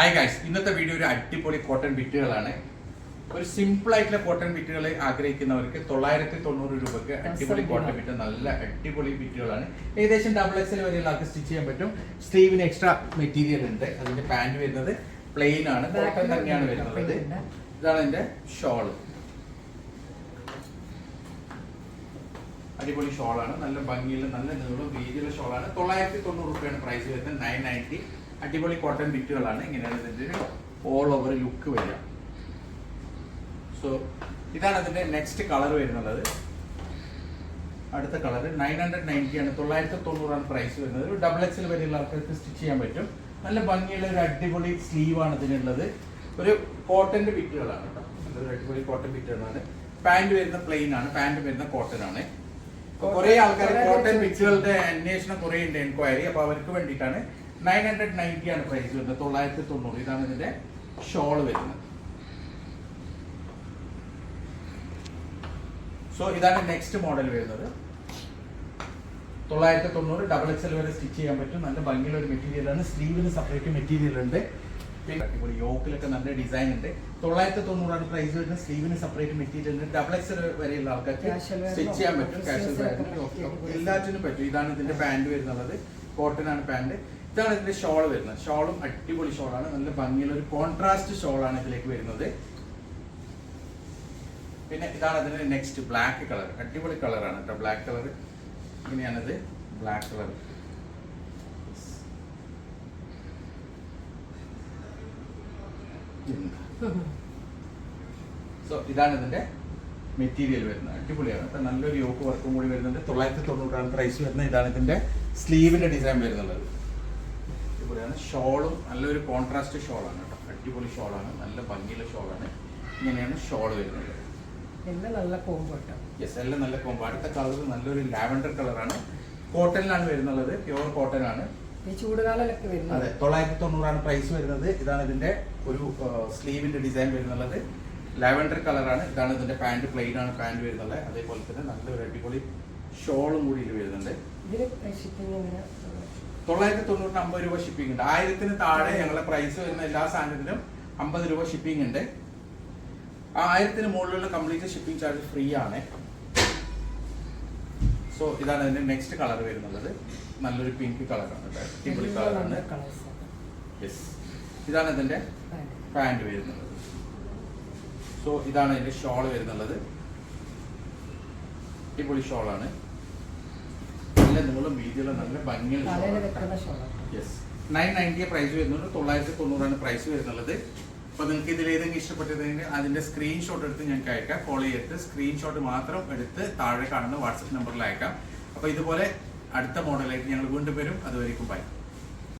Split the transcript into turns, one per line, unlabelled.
Hi guys ഇന്നത്തെ video ഒരു അടിപൊളി കോട്ടൺ ബിറ്റുകളാണ് ഒരു സിമ്പിൾ ആയിട്ടുള്ള കോട്ടൺ ബിറ്റുകൾ ആഗ്രഹിക്കുന്നവർക്ക് തൊള്ളായിരത്തി തൊണ്ണൂറ് രൂപക്ക് അടിപൊളി കോട്ടൺ ബിറ്റ് നല്ല അടിപൊളി ബിറ്റുകളാണ് ഏകദേശം ഡബിൾ എക്സൽ വരെയുള്ള ആൾക്ക് സ്റ്റിച്ച് ചെയ്യാൻ പറ്റും. സ്ലീവിന് എക്സ്ട്രാ മെറ്റീരിയൽ ഉണ്ട്. അതിന്റെ പാന്റ് വരുന്നത് പ്ലെയിൻ ആണ്. കോട്ടൺ തന്നെയാണ് വരുന്നത്. ഇതാണ് എന്റെ ഷോൾ അടിപൊളി ഷോളാണ്. നല്ല ഭംഗിയിൽ നല്ല നീളം വീതിയുള്ള ഷോളാണ്. തൊള്ളായിരത്തി തൊണ്ണൂറ് രൂപയാണ് പ്രൈസ് വരുന്നത്. Nine ninety. അടിപൊളി കോട്ടൺ ബിറ്റുകളാണ് ഇങ്ങനെയാണ് ഇതിന്റെ ഒരു ഓൾ ഓവർ ലുക്ക് വരിക. സോ ഇതാണ് അതിന്റെ നെക്സ്റ്റ് കളർ വരുന്നത് അടുത്ത കളർ നയൻ ഹൺഡ്രഡ് നയന്റി ആണ്. തൊള്ളായിരത്തി തൊണ്ണൂറാണ് പ്രൈസ് വരുന്നത്. ഒരു ഡബിൾ എക്സിൽ വരെയുള്ള ആൾക്കാർക്ക് സ്റ്റിച്ച് ചെയ്യാൻ പറ്റും. നല്ല ഭംഗിയുള്ള ഒരു അടിപൊളി സ്ലീവാണ് ഇതിനുള്ളത്. ഒരു കോട്ടന്റെ ബിറ്റുകളാണ് കേട്ടോ. നല്ലൊരു അടിപൊളി കോട്ടൺ ബിറ്റുകളാണ് പാന്റ് വരുന്ന പ്ലെയിൻ ആണ്. പാന്റ് വരുന്ന കോട്ടൺ ആണ്. കുറെ ആൾക്കാർ കോട്ടൺ ബിറ്റുകളുടെ അന്വേഷണം കുറെ ഉണ്ട് എൻക്വയറി അപ്പൊ അവർക്ക് വേണ്ടിയിട്ടാണ് നയൻ ഹൺഡ്രഡ് നയന്റി ആണ് പ്രൈസ് വരുന്നത്. തൊള്ളായിരത്തി തൊണ്ണൂറ് ഇതാണ് ഇതിന്റെ ഷോൾ വരുന്നത്. സോ ഇതാണ് നെക്സ്റ്റ് മോഡൽ വരുന്നത്. തൊള്ളായിരത്തി തൊണ്ണൂറ് ഡബിൾ എക്സൽ വരെ സ്റ്റിച്ച് ചെയ്യാൻ പറ്റും. നല്ല ഭംഗിയുള്ള ഒരു മെറ്റീരിയൽ ആണ്. സ്ലീവിന് സെപ്പറേറ്റ് മെറ്റീരിയൽ ഉണ്ട്. അടിപൊളി യോക്കിലൊക്കെ നല്ല ഡിസൈൻ ഉണ്ട്. തൊള്ളായിരത്തി തൊണ്ണൂറാണ് പ്രൈസ് വരുന്നത്. സ്ലീവിന് സെപ്പറേറ്റ് മെറ്റീരിയൽ ഉണ്ട്. ഡബിൾ എക്സ് വരെയുള്ള ആൾക്കാർക്ക് സ്റ്റിച്ച് ചെയ്യാൻ പറ്റും. കാഷ്വൽ വെയറിന് എല്ലാറ്റിനും പറ്റും. ഇതാണ് ഇതിന്റെ പാന്റ് വരുന്നത്. കോട്ടൺ ആണ് പാന്റ് ഇതാണ് ഇതിന്റെ ഷോൾ വരുന്നത്. ഷോളും അടിപൊളി ഷോളാണ് നല്ല ഭംഗിയുള്ള ഒരു കോൺട്രാസ്റ്റ് ഷോളാണ് ഇതിലേക്ക് വരുന്നത്. പിന്നെ ഇതാണ് അതിന്റെ നെക്സ്റ്റ് ബ്ലാക്ക് കളർ അടിപൊളി കളറാണ് കേട്ടോ ബ്ലാക്ക് കളർ ഇങ്ങനെയാണിത്. ബ്ലാക്ക് കളർ സോ ഇതാണ് ഇതിന്റെ മെറ്റീരിയൽ വരുന്നത്. അടിപൊളിയാണ്. നല്ലൊരു യോക്ക് വർക്കും കൂടി വരുന്നുണ്ട്. തൊള്ളായിരത്തി തൊണ്ണൂറാണ് പ്രൈസ് വരുന്നത്. ഇതാണ് ഇതിന്റെ സ്ലീവിന്റെ ഡിസൈൻ വരുന്നുള്ളത്. അടിപൊളിയാണ്. ഷോളും നല്ലൊരു കോൺട്രാസ്റ്റ് ഷോളാണ് കേട്ടോ. അടിപൊളി ഷോളാണ്. നല്ല ഭംഗിയുള്ള ഷോളാണ്. ഇങ്ങനെയാണ് ഷോൾ വരുന്നത്.
എല്ലാം നല്ല കോമ്പോട്ടോ
യെസ് എല്ലാം നല്ല കോമ്പോ അടുത്ത കളർ നല്ലൊരു ലാവൻഡർ കളറാണ് കോട്ടണിലാണ് വരുന്നുള്ളത്. പ്യുവർ കോട്ടൺ ആണ്.
ഈ ചൂടുകാലമൊക്കെ
അതെ
വരുന്നത്.
തൊള്ളായിരത്തി തൊണ്ണൂറാണ് പ്രൈസ് വരുന്നത്. ഇതാണ് ഇതിന്റെ ഒരു സ്ലീവിന്റെ ഡിസൈൻ വരുന്നുള്ളത്. ലാവൻഡർ കളറാണ് ഇതാണ് ഇതിന്റെ പാന്റ് പ്ലെയിൻ ആണ് പാന്റ് വരുന്നത്. അതേപോലെ തന്നെ നല്ലൊരു അടിപൊളി ഷോളും കൂടി ഇതിൽ വരുന്നുണ്ട്. തൊള്ളായിരത്തി തൊണ്ണൂറിന് അമ്പത് രൂപ ഷിപ്പിംഗ് ഉണ്ട്. ആയിരത്തിന് താഴെ ഞങ്ങളുടെ പ്രൈസ് വരുന്ന എല്ലാ സാധനത്തിനും അമ്പത് രൂപ ഷിപ്പിംഗ് ഉണ്ട്. ആയിരത്തിന് മുകളിലുള്ള കംപ്ലീറ്റ് ഷിപ്പിംഗ് ചാർജ് ഫ്രീ ആണ്. സോ ഇതാണ് ഇതിന്റെ നെക്സ്റ്റ് കളർ വരുന്നത് നല്ലൊരു പിങ്ക് കളറാണ് ടിമ്പിളി കളറാണ് യെസ് ഇതാണ് ഇതിന്റെ പാന്റ് വരുന്നത്. സോ ഇതാണ് ഇതിന്റെ ഷോൾ വരുന്നുള്ളത്. അടിപൊളി ഷോളാണ് നല്ല നീളം വീതിയുള്ള നല്ല ഭംഗിയുള്ള യെസ് നയൻ നയന്റിയെ പ്രൈസ് വരുന്നുണ്ട്. തൊള്ളായിരത്തി തൊണ്ണൂറാണ് പ്രൈസ് വരുന്നുള്ളത്. അപ്പോൾ നിങ്ങൾക്ക് ഇതിൽ ഏതെങ്കിലും ഇഷ്ടപ്പെട്ടതെങ്കിൽ അതിന്റെ സ്ക്രീൻഷോട്ട് എടുത്ത് ഞങ്ങൾക്ക് അയക്കാം. കോൾ ചെയ്തിട്ട് സ്ക്രീൻഷോട്ട് മാത്രം എടുത്ത് താഴെ കാണുന്ന വാട്സപ്പ് നമ്പറിൽ അയക്കാം. അപ്പോൾ ഇതുപോലെ അടുത്ത മോഡലായിട്ട് ഞങ്ങൾ വീണ്ടും വരും. അതുവരേക്കും ബൈ